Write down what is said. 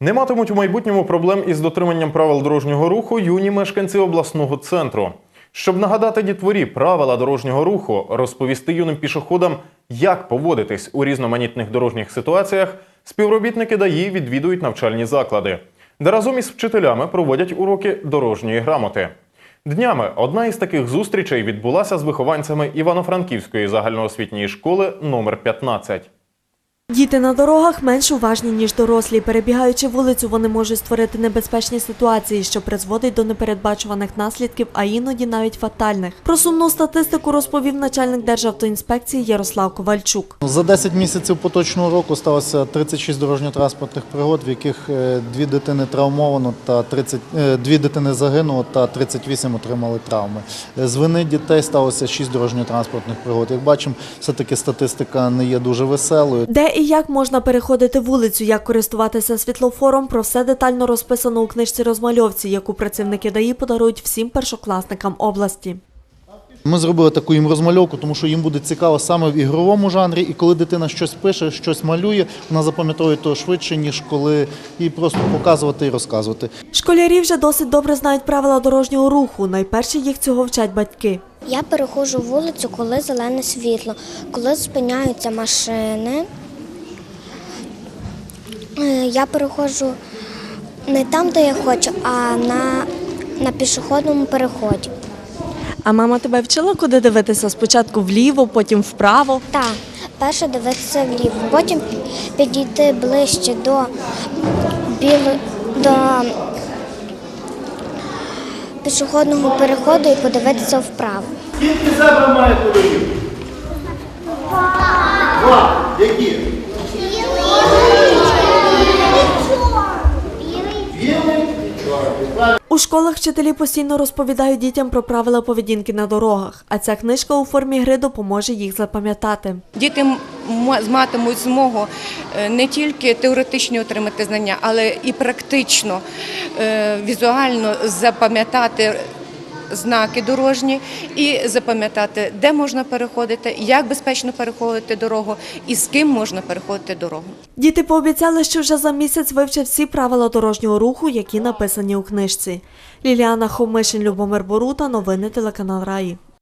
Не матимуть у майбутньому проблем із дотриманням правил дорожнього руху юні мешканці обласного центру. Щоб нагадати дітворі правила дорожнього руху, розповісти юним пішоходам, як поводитись у різноманітних дорожніх ситуаціях, співробітники ДАІ відвідують навчальні заклади, де разом із вчителями проводять уроки дорожньої грамоти. Днями одна із таких зустрічей відбулася з вихованцями Івано-Франківської загальноосвітньої школи номер 15. Діти на дорогах менш уважні, ніж дорослі. Перебігаючи вулицю, вони можуть створити небезпечні ситуації, що призводить до непередбачуваних наслідків, а іноді навіть фатальних. Про сумну статистику розповів начальник Державтоінспекції Ярослав Ковальчук. За 10 місяців поточного року сталося 36 дорожньо-транспортних пригод, в яких е, дві дитини травмовано та 30, е, дві дитини загинуло та 38 отримали травми. З вини дітей сталося 6 дорожньо-транспортних пригод. Як бачимо, все-таки статистика не є дуже веселою. Де і як можна переходити вулицю, як користуватися світлофором, про все детально розписано у книжці розмальовці, яку працівники ДАІ подарують всім першокласникам області. Ми зробили таку їм розмальовку, тому що їм буде цікаво саме в ігровому жанрі, і коли дитина щось пише, щось малює, вона запам'ятовує то швидше, ніж коли їй просто показувати і розказувати. Школярі вже досить добре знають правила дорожнього руху. Найперше їх цього вчать батьки. Я переходжу вулицю, коли зелене світло, коли спиняються машини. Е, Я переходжу не там, де я хочу, а на, на пішохідному переході. А мама тебе вчила, куди дивитися? Спочатку вліво, потім вправо. Так, перше дивитися вліво, потім підійти ближче до біло, до пішохідного переходу і подивитися вправо. Скільки зебра має кольорів? У школах вчителі постійно розповідають дітям про правила поведінки на дорогах, а ця книжка у формі гри допоможе їх запам'ятати. Діти матимуть змогу е, не тільки теоретично отримати знання, але і практично е, візуально запам'ятати знаки дорожні і запам'ятати, де можна переходити, як безпечно переходити дорогу і з ким можна переходити дорогу. Діти пообіцяли, що вже за місяць вивчать всі правила дорожнього руху, які написані у книжці. Ліліана Хомишин, Любомир Борута, новини телеканал Раї.